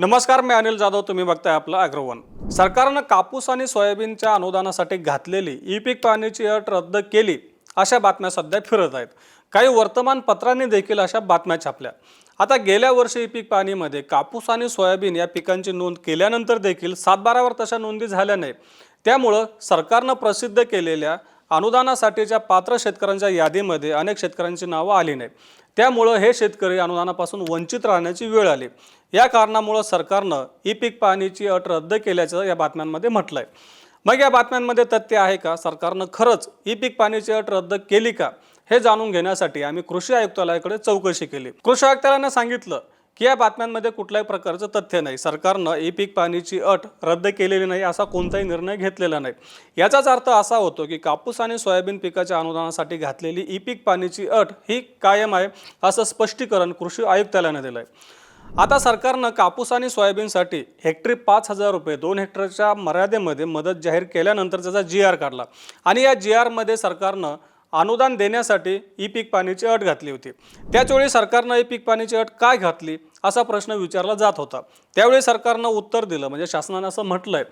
नमस्कार मी अनिल जाधव. तुम्ही बघताय आपलं अग्रवन. सरकारनं कापूस आणि सोयाबीनच्या अनुदानासाठी घातलेली ई पीक पाहणीची अट रद्द केली अशा बातम्या सध्या फिरत आहेत. काही वर्तमानपत्रांनी देखील अशा बातम्या छापल्या. आता गेल्या वर्षी ई पीक पाहणीमध्ये कापूस आणि सोयाबीन या पिकांची नोंद केल्यानंतर देखील सातबारावर तशा नोंदी झाल्या नाही त्यामुळं सरकारनं प्रसिद्ध केलेल्या अनुदानासाठीच्या पात्र शेतकऱ्यांच्या यादीमध्ये अनेक शेतकऱ्यांची नावं आली नाहीत. त्यामुळं हे शेतकरी अनुदानापासून वंचित राहण्याची वेळ आली. या कारणामुळं सरकारनं ई पीक पाहणीची अट रद्द केल्याचं या बातम्यांमध्ये म्हटलं आहे मग या बातम्यांमध्ये तथ्य आहे का? सरकारनं खरंच ई पीक पाहणीची अट रद्द केली का? हे जाणून घेण्यासाठी आम्ही कृषी आयुक्तालयाकडे चौकशी केली. कृषी आयुक्तालयानं सांगितलं या बातम्यांमध्ये कुठल्याही प्रकारचं तथ्य नाही. सरकारनं ई पीक पाहणीची अट रद्द केलेली नाही असा कोणताही निर्णय घेतलेला नाही. याचाच अर्थ असा होतो की कापूस आणि सोयाबीन पिकाच्या अनुदानासाठी घातलेली ई पीक पाहणीची अट ही कायम आहे असं स्पष्टीकरण कृषी आयुक्तालयानं दिलं आहे आता सरकारनं कापूस आणि सोयाबीनसाठी हेक्टरी पाच हजार रुपये दोन हेक्टरच्या मर्यादेमध्ये मदत जाहीर केल्यानंतर त्याचा जी आर काढला. आणि या जी आरमध्ये सरकारनं अनुदान देण्यासाठी ई पीक पाणीची अट घातली होती. त्याचवेळी सरकारनं ई पीक पाणीची अट काय घातली असा प्रश्न विचारला जात होता. त्यावेळी सरकारनं उत्तर दिलं म्हणजे शासनानं असं म्हटलंय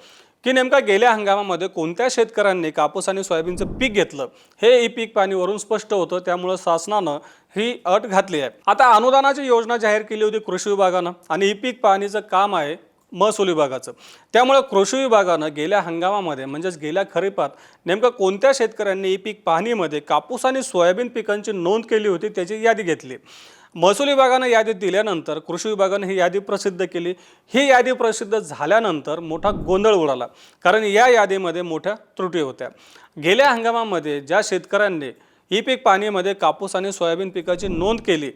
की नेमका गेल्या हंगामामध्ये कोणत्या शेतकऱ्यांनी कापूस आणि सोयाबीनचं पीक घेतलं? हे ई पीक पाणीवरून स्पष्ट होतं त्यामुळं शासनानं ही अट घातली आहे. आता अनुदानाची योजना जाहीर केली होती कृषी विभागानं आणि ई पीक पाणीचं काम आहे महसूल विभागाचं. त्यामुळे कृषी विभागानं गेल्या हंगामामध्ये म्हणजेच गेल्या खरीपात नेमकं कोणत्या शेतकऱ्यांनी ही पीक पाहणीमध्ये कापूस आणि सोयाबीन पिकांची नोंद केली होती त्याची यादी घेतली. महसूल विभागानं यादी दिल्यानंतर कृषी विभागानं ही यादी प्रसिद्ध केली. ही यादी प्रसिद्ध झाल्यानंतर मोठा गोंधळ उडाला कारण या यादीमध्ये मोठ्या त्रुटी होत्या. गेल्या हंगामामध्ये ज्या शेतकऱ्यांनी ही पीक पाणीमध्ये कापूस आणि सोयाबीन पिकाची नोंद केली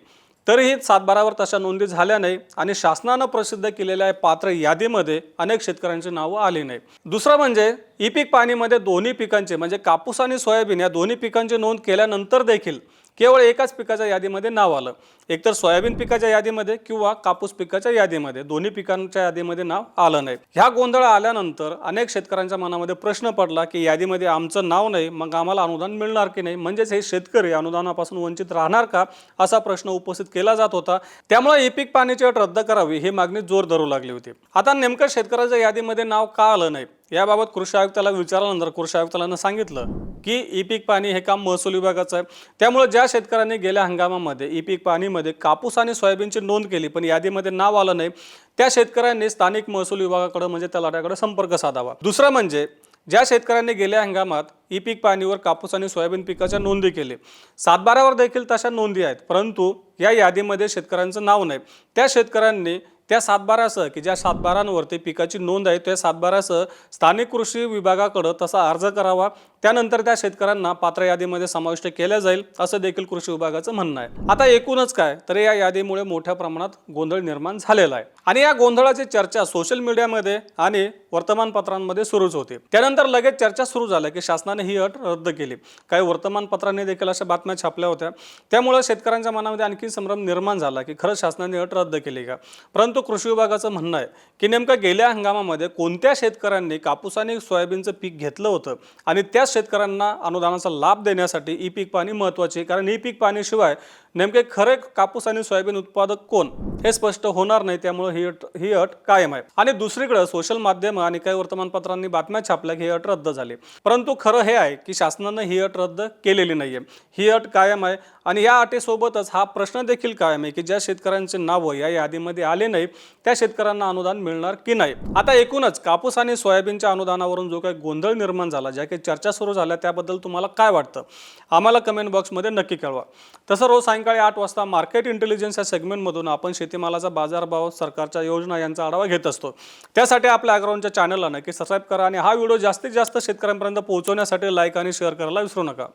तरीही सातबारावर तशा नोंदी झाल्या नाही आणि शासनानं प्रसिद्ध केलेल्या पात्र यादीमध्ये अनेक शेतकऱ्यांची नावं आली नाही. दुसरं म्हणजे ई पीक पाणीमध्ये दोन्ही पिकांचे म्हणजे कापूस आणि सोयाबीन या दोन्ही पिकांची नोंद केल्यानंतर देखील केवळ एकाच पिकाच्या यादीमध्ये नाव आलं. एकतर सोयाबीन पिकाच्या यादीमध्ये किंवा कापूस पिकाच्या यादीमध्ये दोन्ही पिकांच्या यादीमध्ये नाव आलं नाही. ह्या गोंधळ आल्यानंतर अनेक शेतकऱ्यांच्या मनामध्ये प्रश्न पडला की यादीमध्ये आमचं नाव नाही मग आम्हाला अनुदान मिळणार की नाही? म्हणजेच हे शेतकरी अनुदानापासून वंचित राहणार का? असा प्रश्न उपस्थित केला जात होता. त्यामुळे ई पीक पाण्याची अट रद्द करावी ही मागणी जोर धरू लागली होती. आता नेमकं शेतकऱ्याच्या यादीमध्ये नाव का आलं नाही? याबाबत कृषी आयुक्ताला विचारल्यानंतर कृषी आयुक्तालानं सांगितलं की ई पीक पाणी हे काम महसूल विभागाचं आहे. त्यामुळे ज्या शेतकऱ्यांनी गेल्या हंगामामध्ये ई पीक पाणीमध्ये कापूस आणि सोयाबीनची नोंद केली पण यादीमध्ये नाव आलं नाही त्या शेतकऱ्यांनी स्थानिक महसूल विभागाकडे म्हणजे तलाट्याकडे संपर्क साधावा. दुसरं म्हणजे ज्या शेतकऱ्यांनी गेल्या हंगामात ई पीक पाणीवर कापूस आणि सोयाबीन पिकाच्या नोंदी केली सातबारावर देखील तशा नोंदी आहेत परंतु या यादीमध्ये शेतकऱ्यांचं नाव नाही. त्या शेतकऱ्यांनी त्या सातबारासह की ज्या सातबारांवरती पिकाची नोंद आहे त्या सातबारासह स्थानिक कृषी विभागाकडं तसा अर्ज करावा. त्यानंतर त्या शेतकऱ्यांना पात्र यादीमध्ये समाविष्ट केल्या जाईल असं देखील कृषी विभागाचं म्हणणं आहे. आता एकूणच काय? तर या यादीमुळे मोठ्या प्रमाणात गोंधळ निर्माण झालेला आहे. आणि या गोंधळाची चर्चा सोशल मीडियामध्ये आणि वर्तमानपत्रांमध्ये सुरूच होती. त्यानंतर लगेच चर्चा सुरू झाल्या की शासनाने ही अट रद्द केली. काही वर्तमानपत्रांनी देखील अशा बातम्या छापल्या होत्या. त्यामुळे शेतकऱ्यांच्या मनामध्ये आणखी संभ्रम निर्माण झाला की खरंच शासनाने अट रद्द केली का? परंतु कृषी विभागाचं म्हणणं आहे की नेमकं गेल्या हंगामामध्ये कोणत्या शेतकऱ्यांनी कापूस आणि सोयाबीनचं पीक घेतलं होतं? आणि त्याच शेतकऱ्यांना अनुदानाचा लाभ देण्यासाठी ई पीक पाणी महत्त्वाचे आहे. कारण ई पीक पाणीशिवाय नेमके खरे कापूस आणि सोयाबीन उत्पादक कोण? हे स्पष्ट होणार नाही. त्यामुळे ही अट ही अट कायम आहे. आणि दुसरीकडे सोशल माध्यम आणि काही वर्तमानपत्रांनी बातम्या छापल्या की ही अट रद्द झाली. परंतु खरं हे आहे की शासनानं ही अट रद्द केलेली नाहीये. ही अट कायम आहे. आणि या अटीसोबतच हा प्रश्न देखील कायम आहे की ज्या शेतकऱ्यांचे नावं या यादीमध्ये आले नाही त्या शेतकऱ्यांना अनुदान मिळणार की नाही? आता एकूणच कापूस आणि सोयाबीनच्या अनुदानावरून जो काही गोंधळ निर्माण झाला ज्या काही चर्चा सुरू झाल्या त्याबद्दल तुम्हाला काय वाटतं? आम्हाला कमेंट बॉक्समध्ये नक्की कळवा. तसं रोज सायंकाळी आठ वाजता मार्केट इंटेलिजन्स या सेगमेंटमधून आपण शेतीमालाचा बाजारभाव सरकारच्या योजना यांचा आढावा घेत असतो. त्यासाठी आपल्या अग्राउंडच्या चॅनलला नक्की सबस्क्राईब करा आणि हा व्हिडिओ जास्तीत जास्त शेतकऱ्यांपर्यंत पोहोचवण्यासाठी लाईक आणि शेअर करायला विसरू नका.